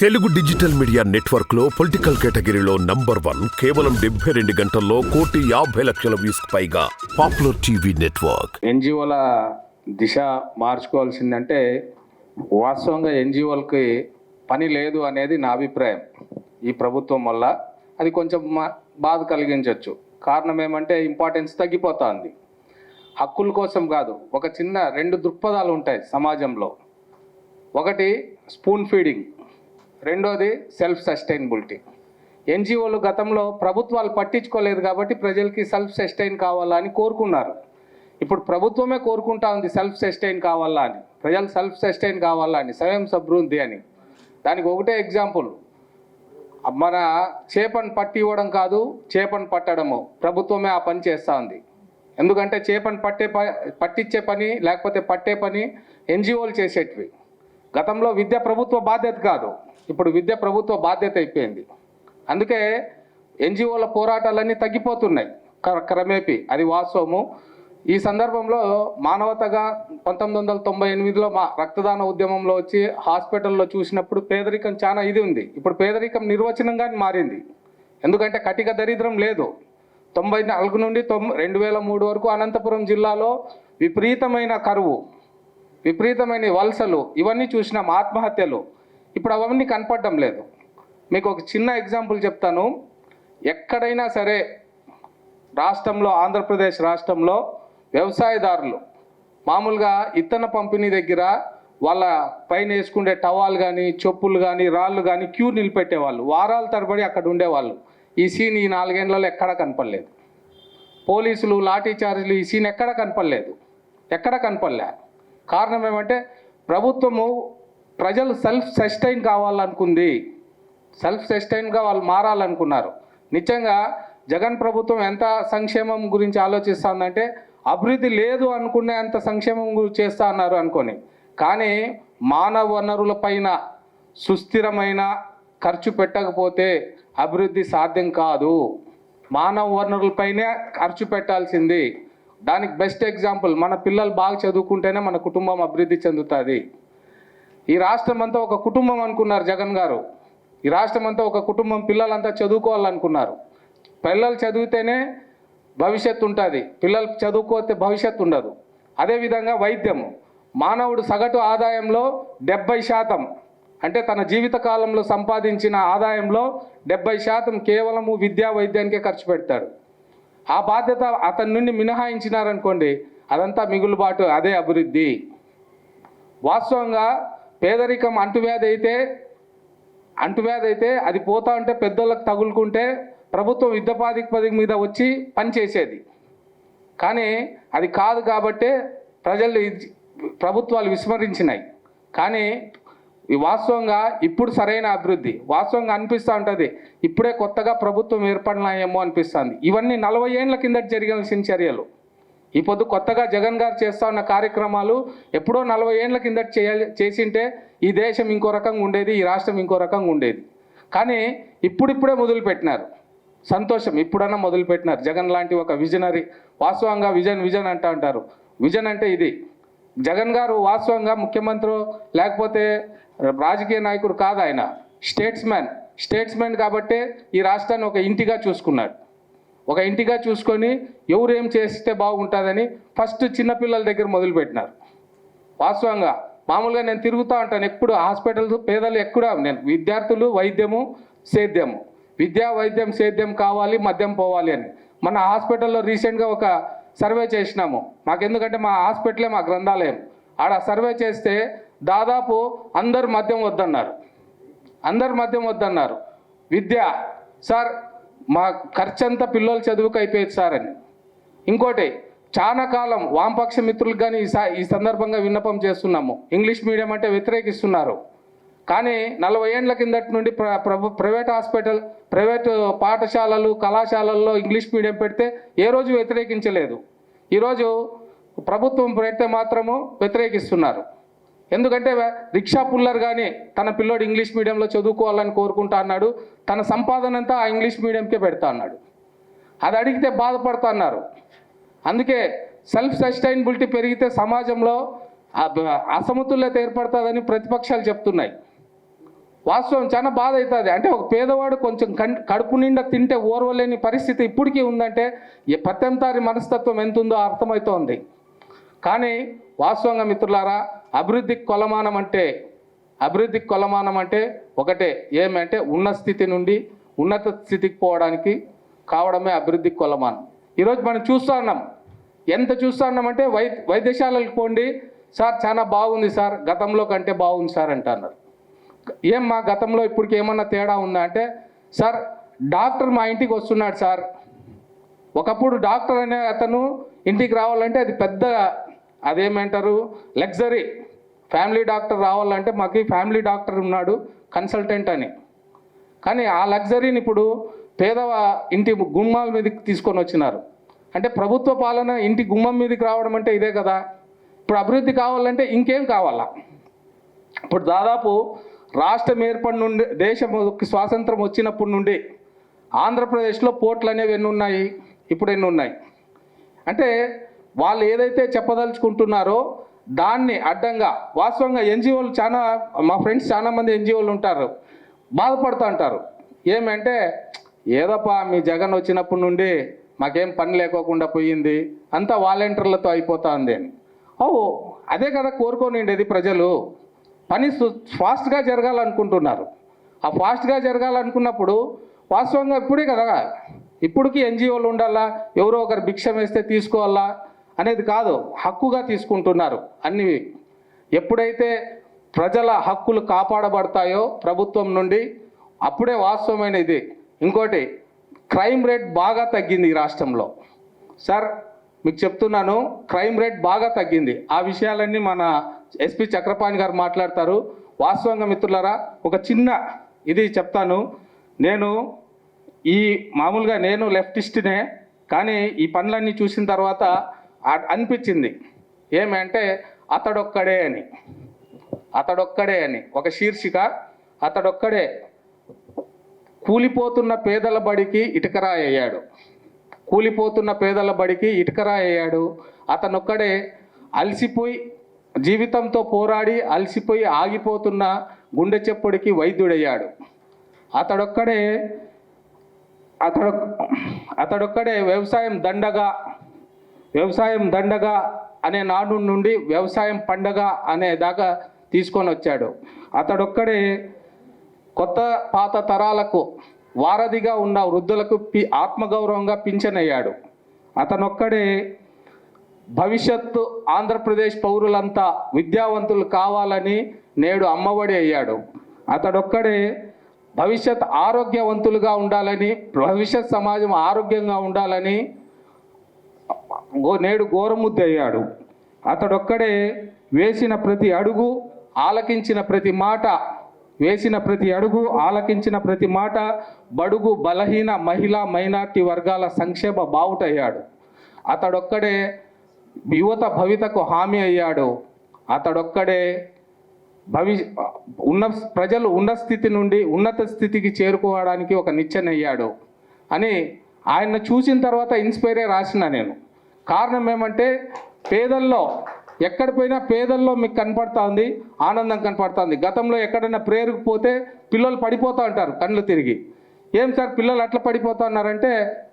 Telugu digital media నెట్వర్క్లో political కేటగిరీలో number one కేవలం డెబ్బై రెండు గంటల్లో కోటి యాభై లక్షల వ్యూస్ పైగా పాపులర్ టీవీ నెట్వర్క్. ఎన్జిఓల దిశ మార్చుకోవాల్సిందంటే వాస్తవంగా ఎన్జిఓలకి పని లేదు అనేది నా అభిప్రాయం ఈ ప్రభుత్వం వల్ల. అది కొంచెం మా- బాధ కలిగించవచ్చు కారణం ఏమంటే ఇంపార్టెన్స్ తగ్గిపోతుంది. హక్కుల కోసం కాదు ఒక చిన్న రెండు దృక్పథాలు ఉంటాయి సమాజంలో. ఒకటి స్పూన్ ఫీడింగ్. రెండోది సెల్ఫ్ సస్టైనబిలిటీ ఎన్జిఓలు గతంలో ప్రభుత్వాలు పట్టించుకోలేదు కాబట్టి ప్రజలకి సెల్ఫ్ సస్టైన్ కావాలా అని కోరుకున్నారు. ఇప్పుడు ప్రభుత్వమే కోరుకుంటా ఉంది సెల్ఫ్ సస్టైన్ కావాలా అని. ప్రజలు సెల్ఫ్ సస్టైన్ కావాలా అని స్వయం సభృద్ధి అని. దానికి ఒకటే ఎగ్జాంపుల్ మన చేపను పట్టి ఇవ్వడం కాదు చేపను పట్టడము. ప్రభుత్వమే ఆ పని చేస్తూ ఉంది. ఎందుకంటే చేపను పట్టే ప పట్టించే పని లేకపోతే పట్టే పని ఎన్జిఓలు చేసేటివి. గతంలో విద్య ప్రభుత్వ బాధ్యత కాదు. ఇప్పుడు విద్య ప్రభుత్వ బాధ్యత అయిపోయింది. అందుకే ఎన్జిఓల పోరాటాలన్నీ తగ్గిపోతున్నాయి. క్రమేపీ అది వాస్తవము. ఈ సందర్భంలో మానవతగా పంతొమ్మిది వందల తొంభై ఎనిమిదిలో మా రక్తదాన ఉద్యమంలో వచ్చి హాస్పిటల్లో చూసినప్పుడు పేదరికం చాలా ఇది ఉంది. ఇప్పుడు పేదరికం నిర్వచనంగా మారింది. ఎందుకంటే కటిక దరిద్రం లేదు. తొంభై నాలుగు నుండి తొమ్ రెండు వేల మూడు వరకు అనంతపురం జిల్లాలో విపరీతమైన కరువు. విపరీతమైన వలసలు ఇవన్నీ చూసినాం ఆత్మహత్యలు. ఇప్పుడు అవన్నీ కనపడడం లేదు. మీకు ఒక చిన్న ఎగ్జాంపుల్ చెప్తాను. ఎక్కడైనా సరే రాష్ట్రంలో ఆంధ్రప్రదేశ్ రాష్ట్రంలో వ్యవసాయదారులు మామూలుగా ఇత్తన పంపిణీ దగ్గర వాళ్ళ పైన వేసుకునే టవాల్ కానీ చెప్పులు కానీ రాళ్ళు కానీ క్యూ నిలబెట్టేవాళ్ళు. వారాల తరబడి అక్కడ ఉండేవాళ్ళు. ఈ సీన్ ఈ నాలుగేళ్ళలో ఎక్కడా కనపడలేదు. పోలీసులు లాఠీ చార్జీలు ఈ సీన్ ఎక్కడ కనపడలేదు. ఎక్కడ కనపడలే. కారణం ఏమంటే ప్రభుత్వము ప్రజలు సెల్ఫ్ సస్టైన్ కావాలనుకుంది. సెల్ఫ్ సస్టైన్గా వాళ్ళు మారాలనుకున్నారు. నిజంగా జగన్ ప్రభుత్వం ఎంత సంక్షేమం గురించి ఆలోచిస్తుందంటే అభివృద్ధి లేదు అనుకునే అంత సంక్షేమం చేస్తా అన్నారు అనుకొని. కానీ మానవ వనరుల పైన సుస్థిరమైన ఖర్చు పెట్టకపోతే అభివృద్ధి సాధ్యం కాదు. మానవ వనరులపైనే ఖర్చు పెట్టాల్సింది. దానికి బెస్ట్ ఎగ్జాంపుల్ మన పిల్లలు బాగా చదువుకుంటేనే మన కుటుంబం అభివృద్ధి చెందుతుంది. ఈ రాష్ట్రం అంతా ఒక కుటుంబం అనుకున్నారు జగన్ గారు. ఈ రాష్ట్రం అంతా ఒక కుటుంబం పిల్లలంతా చదువుకోవాలనుకున్నారు. పిల్లలు చదివితేనే భవిష్యత్తు ఉంటుంది. పిల్లలు చదువుకోతే భవిష్యత్తు ఉండదు. అదేవిధంగా వైద్యము మానవుడు సగటు ఆదాయంలో డెబ్బై శాతం అంటే తన జీవితకాలంలో సంపాదించిన ఆదాయంలో డెబ్బై శాతం కేవలము విద్యా వైద్యానికే ఖర్చు పెడతాడు. ఆ బాధ్యత అతని నుండి మినహాయించినారనుకోండి అదంతా మిగులుబాటు అదే అభివృద్ధి. వాస్తవంగా పేదరికం అంటువ్యాధి అయితే అంటువ్యాధి అయితే అది పోతా ఉంటే పెద్దోళ్ళకి తగులుకుంటే ప్రభుత్వం యుద్ధపాధిపతి మీద వచ్చి పనిచేసేది కానీ అది కాదు కాబట్టే ప్రజలు ప్రభుత్వాలు విస్మరించినాయి. కానీ వాస్తవంగా ఇప్పుడు సరైన అభివృద్ధి. వాస్తవంగా అనిపిస్తూ ఉంటుంది. ఇప్పుడే కొత్తగా ప్రభుత్వం ఏర్పడినాయేమో అనిపిస్తుంది. ఇవన్నీ నలభై ఏళ్ళ కిందట జరిగాల్సిన చర్యలు. ఈ పొద్దు కొత్తగా జగన్ గారు చేస్తూ ఉన్న కార్యక్రమాలు ఎప్పుడో నలభై ఏళ్ళ కిందట చేయాలి చేసింటే ఈ దేశం ఇంకో రకంగా ఉండేది ఈ రాష్ట్రం ఇంకో రకంగా ఉండేది. కానీ ఇప్పుడిప్పుడే మొదలుపెట్టినారు. సంతోషం ఇప్పుడన్నా మొదలుపెట్టినారు. జగన్ లాంటి ఒక విజనరీ వాస్తవంగా విజన్ విజన్ అంటూ ఉంటారు. విజన్ అంటే ఇది. జగన్ గారు వాస్తవంగా ముఖ్యమంత్రి లేకపోతే రాజకీయ నాయకుడు కాదు ఆయన. స్టేట్స్మెన్ స్టేట్స్మెన్ కాబట్టే ఈ రాష్ట్రాన్ని ఒక ఇంటిగా చూసుకున్నాడు. ఒక ఇంటిగా చూసుకొని ఎవరేం చేస్తే బాగుంటుందని ఫస్ట్ చిన్నపిల్లల దగ్గర మొదలుపెట్టినారు. వాస్తవంగా మామూలుగా నేను తిరుగుతూ ఉంటాను ఎప్పుడు హాస్పిటల్స్ పేదలు ఎక్కడ నేను విద్యార్థులు వైద్యము సేద్యము. విద్యా వైద్యం సేద్యం కావాలి మద్యం పోవాలి అని. మన హాస్పిటల్లో రీసెంట్గా ఒక సర్వే చేసినాము. మాకు ఎందుకంటే మా హాస్పిటలే మా గ్రంథాలయం. ఆడ సర్వే చేస్తే దాదాపు అందరు మద్యం వద్దన్నారు. అందరు మద్యం వద్దన్నారు. విద్య సార్ మా ఖర్చంతా పిల్లల చదువుకు అయిపోయేది సార్ అని. ఇంకోటి చాలా కాలం వామపక్ష మిత్రులకు కానీ ఈ సందర్భంగా విన్నపం చేస్తున్నాము. ఇంగ్లీష్ మీడియం అంటే వ్యతిరేకిస్తున్నారు. కానీ నలభై ఏండ్ల కిందటి నుండి ప్ర ప్రభు ప్రైవేట్ హాస్పిటల్ ప్రైవేట్ పాఠశాలలు కళాశాలల్లో ఇంగ్లీష్ మీడియం పెడితే ఏ రోజు వ్యతిరేకించలేదు. ఈరోజు ప్రభుత్వం పెడితే మాత్రము వ్యతిరేకిస్తున్నారు. ఎందుకంటే రిక్షా పుల్లర్ కానీ తన పిల్లోడు ఇంగ్లీష్ మీడియంలో చదువుకోవాలని కోరుకుంటా అన్నాడు. తన సంపాదన అంతా ఆ ఇంగ్లీష్ మీడియంకే పెడతా అన్నాడు. అది అడిగితే బాధపడతా అన్నారు అందుకే సెల్ఫ్ సస్టైనబిలిటీ పెరిగితే సమాజంలో అసమతుల్యత ఏర్పడుతుందని ప్రతిపక్షాలు చెప్తున్నాయి. వాస్తవం చాలా బాధ అవుతుంది. అంటే ఒక పేదవాడు కొంచెం కం- కడుపు నిండా తింటే ఓర్వలేని పరిస్థితి ఇప్పటికీ ఉందంటే ఈ పత్యంతారి మనస్తత్వం ఎంత ఉందో అర్థమవుతోంది. కానీ వాస్తవంగా మిత్రులారా అభివృద్ధికి కొలమానం అంటే అభివృద్ధికి కొలమానం అంటే ఒకటే. ఏమంటే ఉన్న స్థితి నుండి ఉన్నత స్థితికి పోవడానికి కావడమే అభివృద్ధికి కొలమానం. ఈరోజు మనం చూస్తూ ఉన్నాం. ఎంత చూస్తూ ఉన్నామంటే వై వైద్యశాలలకు పోండి. సార్ చాలా బాగుంది సార్. గతంలో కంటే బాగుంది సార్ అంటున్నారు. ఏం మా గతంలో ఇప్పటికి ఏమన్నా తేడా ఉందా? అంటే సార్ డాక్టర్ మా ఇంటికి వస్తున్నాడు సార్. ఒకప్పుడు డాక్టర్ అనే అతను ఇంటికి రావాలంటే అది పెద్ద అదేమంటారు లగ్జరీ. ఫ్యామిలీ డాక్టర్ రావాలంటే మాకు ఫ్యామిలీ డాక్టర్ ఉన్నాడు కన్సల్టెంట్ అని. కానీ ఆ లగ్జరీని ఇప్పుడు పేదవ ఇంటి గుమ్మాల మీదకి తీసుకొని వచ్చినారు. అంటే ప్రభుత్వ పాలన ఇంటి గుమ్మం మీదకి రావడం అంటే ఇదే కదా. ఇప్పుడు అభివృద్ధి కావాలంటే ఇంకేం కావాలా? ఇప్పుడు దాదాపు రాష్ట్రం ఏర్పడి నుండి దేశం స్వాతంత్రం వచ్చినప్పటి నుండి ఆంధ్రప్రదేశ్లో పోర్ట్లు అనేవి ఎన్ని ఉన్నాయి? ఇప్పుడు ఎన్ని ఉన్నాయి? అంటే వాళ్ళు ఏదైతే చెప్పదలుచుకుంటున్నారో దాన్ని అడ్డంగా వాస్తవంగా ఎన్జిఓలు చాలా మా ఫ్రెండ్స్ చాలా మంది ఎన్జిఓలు ఉంటారు బాధపడుతూ ఉంటారు. ఏమంటే ఏదప్పా మీ జగన్ వచ్చినప్పటి నుండి మాకేం పని లేకోకుండా పోయింది అంతా వాలంటీర్లతో అయిపోతుంది అని. ఓ అదే కదా కోరుకోనిండేది ప్రజలు. పని ఫాస్ట్గా జరగాలనుకుంటున్నారు. ఆ ఫాస్ట్గా జరగాలనుకున్నప్పుడు వాస్తవంగా ఇప్పుడే కదా ఇప్పటికీ ఎన్జిఓలు ఉండాలా? ఎవరో ఒకరు భిక్షం వేస్తే తీసుకోవాలా? అనేది కాదు హక్కుగా తీసుకుంటున్నారు అన్ని. ఎప్పుడైతే ప్రజల హక్కులు కాపాడబడతాయో ప్రభుత్వం నుండి అప్పుడే వాస్తవమైన ఇది. ఇంకోటి క్రైమ్ రేట్ బాగా తగ్గింది ఈ రాష్ట్రంలో. సార్ మీకు చెప్తున్నాను క్రైమ్ రేట్ బాగా తగ్గింది. ఆ విషయాలన్నీ మన ఎస్పి చక్రపాణి గారు మాట్లాడతారు. వాస్తవంగా మిత్రులారా ఒక చిన్న ఇది చెప్తాను. నేను ఈ మామూలుగా నేను లెఫ్టిస్ట్నే కానీ ఈ పనులన్నీ చూసిన తర్వాత అనిపించింది. ఏమంటే అతడొక్కడే అని. అతడొక్కడే అని. ఒక శీర్షిక అతడొక్కడే. కూలిపోతున్న పేదల బడికి ఇటుకరాయి అయ్యాడు కూలిపోతున్న పేదల బడికి ఇటుకరాయి అయ్యాడు అతనొక్కడే అలసిపోయి జీవితంతో పోరాడి అలసిపోయి ఆగిపోతున్న గుండె చెప్పుడికి వైద్యుడయ్యాడు. అతడొక్కడే అతడు అతడొక్కడే వ్యవసాయం దండగా వ్యవసాయం దండగా అనే నాడు నుండి వ్యవసాయం పండగ అనే దాకా తీసుకొని వచ్చాడు. అతడొక్కడే కొత్త పాత తరాలకు వారధిగా ఉన్న వృద్ధులకు పి ఆత్మగౌరవంగా పింఛనయ్యాడు. అతనొక్కడే భవిష్యత్తు ఆంధ్రప్రదేశ్ పౌరులంతా విద్యావంతులు కావాలని నేడు అమ్మఒడి అయ్యాడు. అతడొక్కడే భవిష్యత్ ఆరోగ్యవంతులుగా ఉండాలని భవిష్యత్ సమాజం ఆరోగ్యంగా ఉండాలని గో- నేడు గోరముద్ద అయ్యాడు. అతడొక్కడే వేసిన ప్రతి అడుగు ఆలకించిన ప్రతి మాట వేసిన ప్రతి అడుగు ఆలకించిన ప్రతి మాట బడుగు బలహీన మహిళా మైనార్టీ వర్గాల సంక్షేమ బావుటయ్యాడు. అతడొక్కడే యువత భవితకు హామీ అయ్యాడు. అతడొక్కడే భవి ఉన్న ప్రజలు ఉన్న స్థితి నుండి ఉన్నత స్థితికి చేరుకోవడానికి ఒక నిచ్చెనయ్యాడు అని ఆయన చూసిన తర్వాత ఇన్స్పైరే రాసిన నేను. కారణం ఏమంటే పేదల్లో ఎక్కడ పోయినా పేదల్లో మీకు కనపడతా ఉంది ఆనందం కనపడుతుంది. గతంలో ఎక్కడైనా ప్రేరుకు పోతే పిల్లలు పడిపోతూ ఉంటారు కళ్ళు తిరిగి. ఏం సార్ పిల్లలు అట్లా పడిపోతా ఉన్నారంటే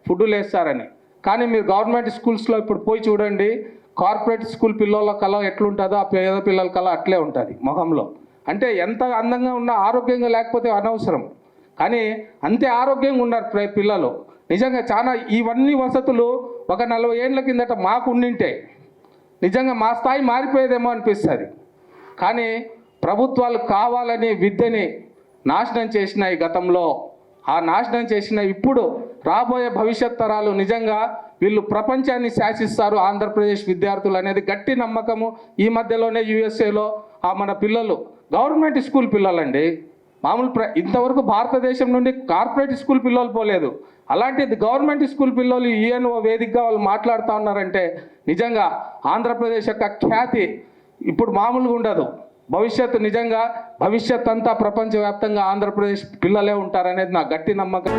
ఫుడ్ లేస్తారని కానీ మీరు గవర్నమెంట్ స్కూల్స్లో ఇప్పుడు పోయి చూడండి కార్పొరేట్ స్కూల్ పిల్లల కళ ఎట్లుంటుందో ఆ పేద పిల్లల కళ అట్లే ఉంటుంది మొహంలో. అంటే ఎంత అందంగా ఉన్నా ఆరోగ్యంగా లేకపోతే అనవసరం. కానీ అంతే ఆరోగ్యంగా ఉన్నారు పిల్లలు. నిజంగా చాలా ఇవన్నీ వసతులు ఒక నలభై ఏళ్ళ కిందట మాకు ఉండింటే నిజంగా మా స్థాయి మారిపోయేదేమో అనిపిస్తుంది. కానీ ప్రభుత్వాలు కావాలని విద్యని నాశనం చేసినాయి గతంలో. ఆ నాశనం చేసిన ఇప్పుడు రాబోయే భవిష్యత్ తరాలు నిజంగా వీళ్ళు ప్రపంచాన్ని శాసిస్తారు ఆంధ్రప్రదేశ్ విద్యార్థులు అనేది గట్టి నమ్మకము. ఈ మధ్యలోనే యుఎస్ఏలో ఆ మన పిల్లలు గవర్నమెంట్ స్కూల్ పిల్లలండి. మామూలు ప్ర ఇంతవరకు భారతదేశం నుండి కార్పొరేట్ స్కూల్ పిల్లలు పోలేదు. అలాంటిది గవర్నమెంట్ స్కూల్ పిల్లలు ఈఎన్ఓ వేదికగా వాళ్ళు మాట్లాడుతూ ఉన్నారంటే నిజంగా ఆంధ్రప్రదేశ్ యొక్క ఖ్యాతి ఇప్పుడు మామూలుగా ఉండదు. భవిష్యత్తు నిజంగా భవిష్యత్ అంతా ప్రపంచవ్యాప్తంగా ఆంధ్రప్రదేశ్ పిల్లలే ఉంటారనేది నా గట్టి నమ్మకం.